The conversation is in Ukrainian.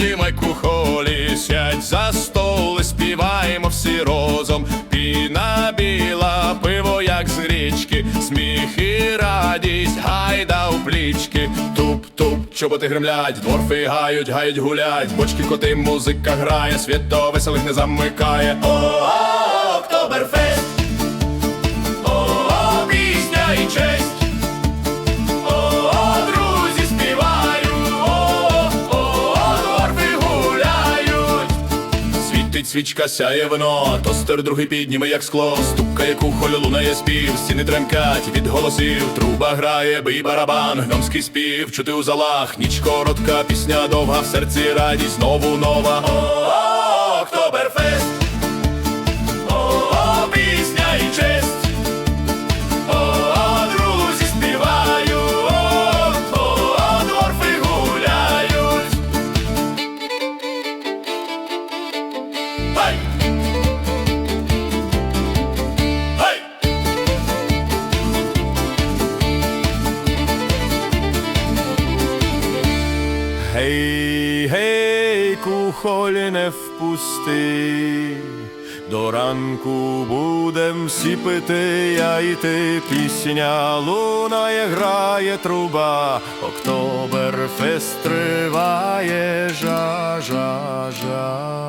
піднімай кухолі, сядь за стол, і співаємо всі розом. Піна біла, пиво, як з річки, сміх і радість, гайда у плічки. Туп-туп, чоботи гремлять, дворфи гають, гають, гулять, бочки, коти, музика грає, свято веселих не замикає. О-а! Свічка, сяє вино, тостер другий підніме, як скло, стукає кухоль, лунає спів, стіни тремкать від голосів, труба грає, бий барабан, гномський спів, чути у залах, ніч коротка, пісня довга, в серці радість, знову нова. О, Гей! Гей! Гей, не впусти, до ранку будем всі пити, я і ти пісня лунає, грає труба, Октоберфест триває, жа, жа, жа.